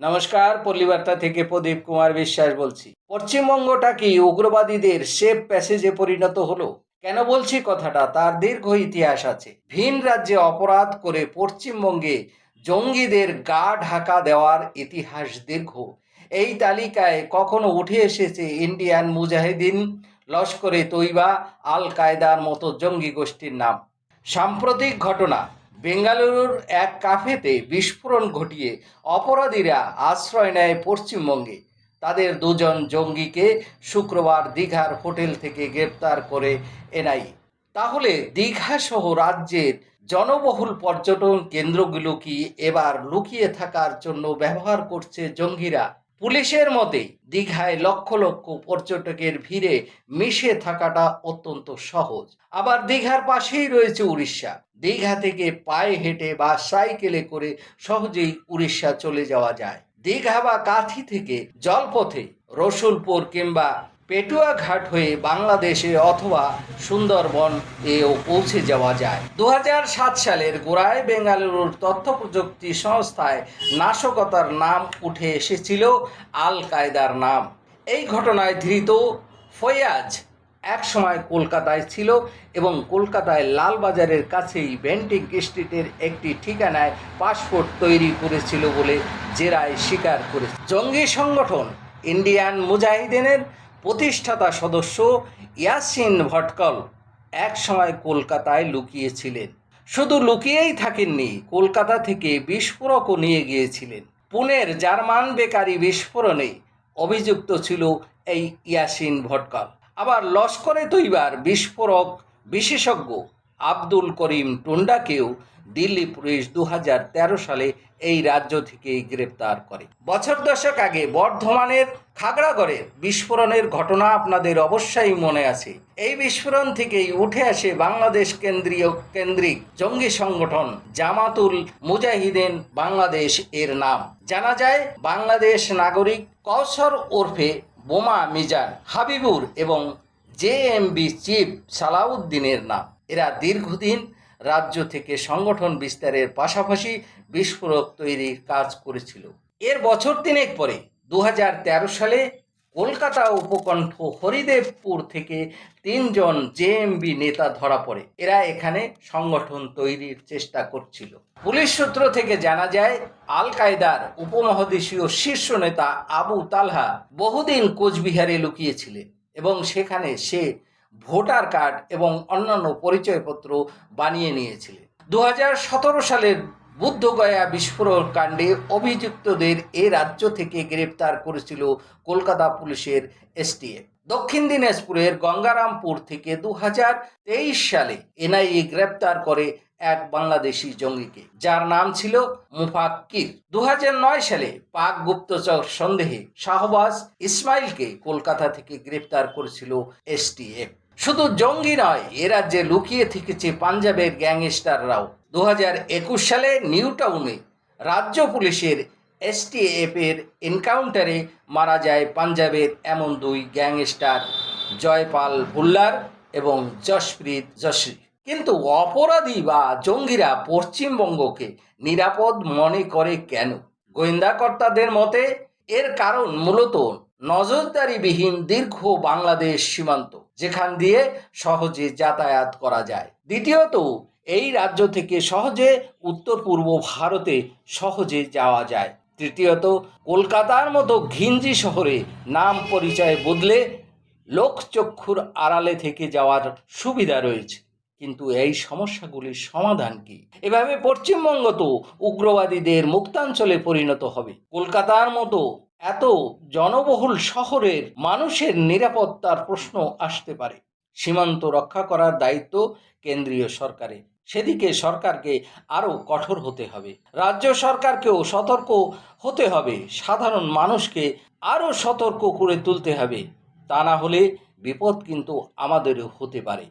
নমস্কার, পল্লীবার্তা থেকে প্রদীপ কুমার বিশ্বাস বলছি। পশ্চিমবঙ্গটা কি উগ্রবাদীদের সেফ প্যাসেজে পরিণত হলো? কেন বলছি কথাটা? তার দীর্ঘ ইতিহাস আছে। ভিন রাজ্যে অপরাধ করে পশ্চিমবঙ্গে জঙ্গিদের গা ঢাকা দেওয়ার ইতিহাস দীর্ঘ। এই তালিকায় কখনো উঠে এসেছে ইন্ডিয়ান মুজাহিদিন লস্করে তৈবা আল কায়দার মতো জঙ্গি গোষ্ঠীর নাম। সাম্প্রতিক ঘটনা বেঙ্গালুরুর এক কাফেতে বিস্ফোরণ ঘটিয়ে অপরাধীরা আশ্রয় নেয় পশ্চিমবঙ্গে। তাদের দুজন জঙ্গিকে শুক্রবার দীঘার হোটেল থেকে গ্রেপ্তার করে এনআই। তাহলে দীঘা সহ রাজ্যের জনবহুল পর্যটন কেন্দ্রগুলো কি এবার লুকিয়ে থাকার জন্য ব্যবহার করছে জঙ্গিরা? পুলিশের মতে, দীঘায় লক্ষ লক্ষ পর্যটকের ভিড়ে মিশে থাকাটা অত্যন্ত সহজ। আবার দীঘার পাশেই রয়েছে উড়িষ্যা। দীঘা থেকে পায়ে হেঁটে বা সাইকেলে করে সহজেই উড়িষ্যা চলে যাওয়া যায়। দীঘা বা কাঁথি থেকে জলপথে রসুলপুর কিংবা পেটুয়া ঘাট হয়ে বাংলাদেশে অথবা সুন্দরবন এও পৌঁছে যাওয়া যায়। দু হাজার সাত সালের গোড়ায় বেঙ্গালুরুর তথ্য প্রযুক্তি সংস্থায় নাশকতার নাম উঠে এসেছিল আল কায়দার নাম। এই ঘটনায় ধৃত ফয়াজ এক সময় কলকাতায় ছিল এবং কলকাতায় লালবাজারের কাছেই বেন্টিং স্ট্রিটের একটি ঠিকানায় পাসপোর্ট তৈরি করেছিল বলে জেরায় স্বীকার করেছে। জঙ্গি সংগঠন ইন্ডিয়ান মুজাহিদিনের প্রতিষ্ঠাতা সদস্য ইয়াসিন ভটকল একসময় কলকাতায় লুকিয়েছিলেন। শুধু লুকিয়েই থাকেননি, কলকাতা থেকে বিস্ফোরকও নিয়ে গিয়েছিলেন। পুনের জার্মান বেকারি বিস্ফোরণে অভিযুক্ত ছিল এই ইয়াসিন ভটকল। আবার লস্করে তৈবার বিস্ফোরক বিশেষজ্ঞ আব্দুল করিম টুন্ডাকেও দিল্লি পুলিশ দু হাজার তেরো সালে এই রাজ্য থেকে গ্রেপ্তার করে। বছর দশক আগে বর্ধমানের খাগড়াগড়ের বিস্ফোরণের ঘটনা আপনাদের অবশ্যই মনে আছে। এই বিস্ফোরণ থেকেই উঠে আসে বাংলাদেশ কেন্দ্রীয় কেন্দ্রিক জঙ্গি সংগঠন জামাতুল মুজাহিদিন বাংলাদেশ এর নাম। জানা যায়, বাংলাদেশ নাগরিক কৌসর ওরফে বোমা মিজান হাবিবুর এবং জে জেএমবি চিফ সালাউদ্দিনের নাম। এরা দীর্ঘদিন রাজ্য থেকে সংগঠন বিস্তারের পাশাপাশি বিস্ফোরক তৈরির কাজ করেছিল। এর বছর তিনেক পরে দু হাজার তেরো সালে কলকাতা উপকণ্ঠ হরিদেবপুর থেকে তিনজন জেএমবি নেতা ধরা পড়ে। এরা এখানে সংগঠন তৈরির চেষ্টা করছিল। পুলিশ সূত্র থেকে জানা যায় আল কায়দার উপমহাদেশীয় শীর্ষ নেতা আবু তালহা বহুদিন কোচবিহারে লুকিয়েছিলেন এবং সেখানে সে ভোটার কার্ড এবং অন্যান্য পরিচয়পত্র বানিয়ে নিয়েছিলেন। দু সালের বুদ্ধগয়া বিস্ফোরক কাণ্ডে অভিযুক্তদের এ রাজ্য থেকে গ্রেপ্তার করেছিল কলকাতা পুলিশের এসটিএফ। দক্ষিণ দিনাজপুরের গঙ্গারামপুর থেকে দু হাজার তেইশ সালে এনআইএ গ্রেপ্তার করে এক বাংলাদেশি জঙ্গিকে, যার নাম ছিল মুফাক্কির। দু হাজার নয় সালে পাক গুপ্তচর সন্দেহে শাহবাজ ইসমাইলকে কলকাতা থেকে গ্রেপ্তার করেছিল এসটিএফ শুধু জঙ্গি নয়, এ রাজ্যে লুকিয়ে থেকেছে পাঞ্জাবের গ্যাংস্টাররাও। দু সালে নিউ টাউনে রাজ্য পুলিশের এসটিএফ এর এনকাউন্টারে মারা যায় পাঞ্জাবের এমন দুই গ্যাংস্টার, জয়পাল ভুল্লার এবং যশপ্রীত যশী কিন্তু অপরাধী বা জঙ্গিরা পশ্চিমবঙ্গকে নিরাপদ মনে করে কেন? গোয়েন্দা কর্তাদের মতে, এর কারণ মূলত নজরদারিবিহীন দীর্ঘ বাংলাদেশ সীমান্ত, যেখান দিয়ে সহজে যাতায়াত করা যায়। দ্বিতীয়ত, এই রাজ্য থেকে সহজে উত্তর পূর্ব ভারতে সহজে যাওয়া যায়। তৃতীয়ত, কলকাতার মতো ঘিঞ্জি শহরে নাম পরিচয় বদলে লোকচক্ষুর আড়ালে থেকে যাওয়ার সুবিধা রয়েছে। কিন্তু এই সমস্যাগুলির সমাধান কি? এভাবে পশ্চিমবঙ্গ তো উগ্রবাদীদের মুক্তাঞ্চলে পরিণত হবে। কলকাতার মতো এত জনবহুল শহরের মানুষের নিরাপত্তার প্রশ্ন আসতে পারে। সীমান্ত রক্ষা করার দায়িত্ব কেন্দ্রীয় সরকারের সেদিকে সরকারকে আরও কঠোর হতে হবে। রাজ্য সরকারকেও সতর্ক হতে হবে। সাধারণ মানুষকে আরও সতর্ক করে তুলতে হবে। তা না হলে বিপদ কিন্তু আমাদেরও হতে পারে।